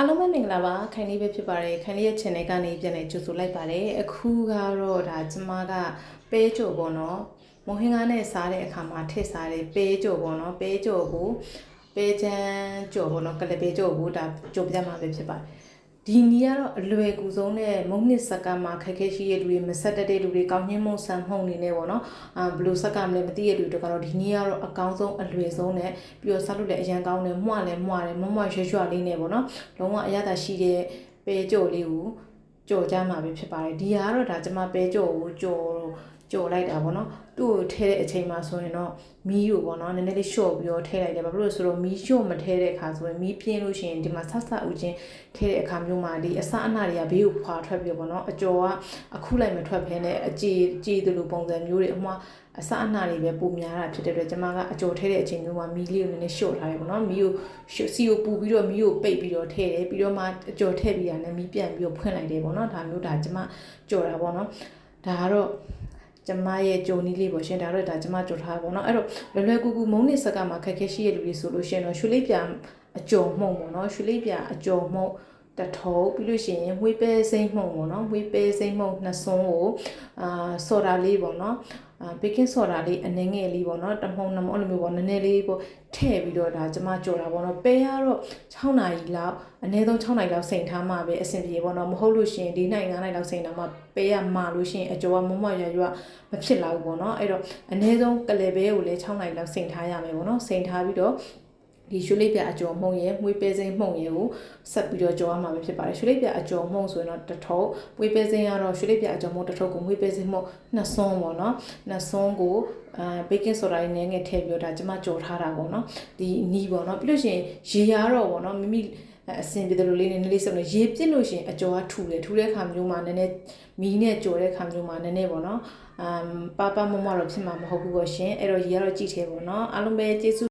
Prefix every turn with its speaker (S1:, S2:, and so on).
S1: အားလုံးပဲမင်္ဂလာပါခိုင်လေးပဲဖြစ်ပါတယ်ခိုင်လေးရဲ့ channel ကနေပြန်လည်ကြိုဆိုလိုက်ပါတယ်အခုကတော့ဒါကျမကပဲကြိုပေါ့နော်မုံဟင်းကားနဲ့စားတဲ့အခါမှာထည့်စားတဲ့ပဲကြိုပေါ့နော်ပဲကြိုကိုပဲချမ်းကြိုပေါ့နော်ကလပဲကြိုကိုဒါကြိုပြမှာပဲဖြစ်ပါတယ် ဒီနီကတော့အလွယ်ကူဆုံးနဲ့မုံနစ်စက်ကမှာခက်ခဲရှိတဲ့လူတွေမဆက်တတ်တဲ့လူတွေကောင်းညင်းမုံဆန်မှုန်နေနေပေါ့နော်အာဘယ်လိုဆက်ကမလဲမသိတဲ့လူတွေကတော့ဒီနီကတော့အကောင်းဆုံးအလွယ်ဆုံးနဲ့ပြီးတော့စားလို့လည်းအရန်ကောင်းတယ်မှု့လည်းမှု့တယ်မွမွရွှဲရွှဲလေးနဲ့ပေါ့နော်လုံးဝအရသာရှိတဲ့ပဲကြော်လေးကိုကြော်ကြမှာပဲဖြစ်ပါတယ်ဒီဟာကတော့ဒါကျမပဲကြော်ကိုကြော် ကြော်လိုက်တာပေါ့နော်သူ့ကိုထဲတဲ့အချိန်မှာဆိုရင်တော့မီးကိုပေါ့နော်နည်းနည်းလေးလျှော့ပြီးတော့ထဲလိုက်တယ်ဘာဖြစ်လို့လဲဆိုတော့မီးလျှော့မထဲတဲ့အခါဆိုရင်မီးပြင်းလို့ရှိရင်ဒီမှာဆက်ဆက်ဦးချင်းထဲတဲ့အခါမျိုးမှာဒီအစအနတွေကဘေးကိုဖွာထွက်ပြီးတော့ပေါ့နော်အကျော်ကအခုလိုက်မထွက်ဖဲနဲ့အကြည်ကြည်သလိုပုံစံမျိုးတွေအမှားအစအနတွေပဲပုံများတာဖြစ်တဲ့အတွက်ကျမကအကျော်ထဲတဲ့အချိန်မျိုးမှာမီးလေးကိုနည်းနည်းလျှော့ထားတယ်ပေါ့နော်မီးကိုလျှော့စီကိုပူပြီးတော့မီးကိုပိတ်ပြီးတော့ထည့်တယ်ပြီးတော့မှအကျော်ထည့်ပြီးတာနဲ့မီးပြန်ပြီးတော့ဖွင့်လိုက်တယ်ပေါ့နော်ဒါမျိုးဒါကျမကြော်တာပေါ့နော်ဒါကတော့ ကျမရဲ့ဂျုံနီးလေးပေါ့ရှင်ဒါတော့ဒါကျမကြော်ထားပါပေါ့နော်အဲ့တော့လွယ်လွယ်ကူကူမုံနစ်ဆက်ကမှာခက်ခဲရှိရတဲ့လူတွေဆိုလို့ရှိရင်တော့ရွှေလေးပြအကျော်မှုံပေါ့နော်ရွှေလေးပြအကျော်မှုံတထုပ်ပြီးလို့ရှိရင်ဝေးပဲစိမ့်မှုံပေါ့နော်ဝေးပဲစိမ့်မှုံနှစ်စွန်းကိုအာဆော်ဒါလေးပေါ့နော်အာ ဘေကင်းဆော်ဒါလေးအနည်းငယ်လေးပေါ့နော်တမှုံနှမအဲ့လိုမျိုးပေါ့နည်းနည်းလေးပေါ့ထည့်ပြီးတော့ဒါကျမကြော်တာပေါ့နော်ပဲရတော့6နာရီလောက်အနည်းဆုံး6နာရီလောက်စိန်ထားမှပဲအဆင်ပြေပေါ့နော်မဟုတ်လို့ရှိရင်ဒီနိုင်9နိုင်လောက်စိန်ထားမှပဲရမာလို့ရှိရင်အကျော်ကမမရွရွမဖြစ်လာဘူးပေါ့နော်အဲ့တော့အနည်းဆုံးကလေးပဲကိုလည်း6နိုင်လောက်စိန်ထားရမယ်ပေါ့နော်စိန်ထားပြီးတော့ ဒီရွှေလေးပြအကျော်မှုံရဲ့မွေးပဲစိမ်းမှုံရဲ့ကိုဆက်ပြီးတော့ကြော်ရမှာပဲဖြစ်ပါတယ်ရွှေလေးပြအကျော်မှုံဆိုရင်တော့တစ်ထုပ်မွေးပဲစိမ်းကတော့ရွှေလေးပြအကျော်မှုံတစ်ထုပ်ကိုမွေးပဲစိမ်းမှုံနှစ်စွန်းပေါ့နော်နှစ်စွန်းကိုအာဘေကင်းဆိုဒါလေးနည်းငယ်ထည့်ပြီးတော့ဒါကျမကြော်ထားတာပေါ့နော်ဒီနီးပေါ့နော်ပြီးလို့ရှိရင်ရေရတော့ပေါ့နော်မိမိအစင်ပြတယ်လို့လေးနည်းနည်းလေးစုံနေရေပြစ်လို့ရှိရင်အကျော်ကထူတယ်ထူတဲ့ခါမျိုးမှာနည်းနည်းမီးနဲ့ကြော်တဲ့ခါမျိုးမှာနည်းနည်းပေါ့နော်အမ်ပါပါမမတော့ဖြစ်မှာမဟုတ်ဘူးပေါ့ရှင်အဲ့တော့ရေကတော့ကြည့်သေးပေါ့နော်အားလုံးပဲကျေးဇူး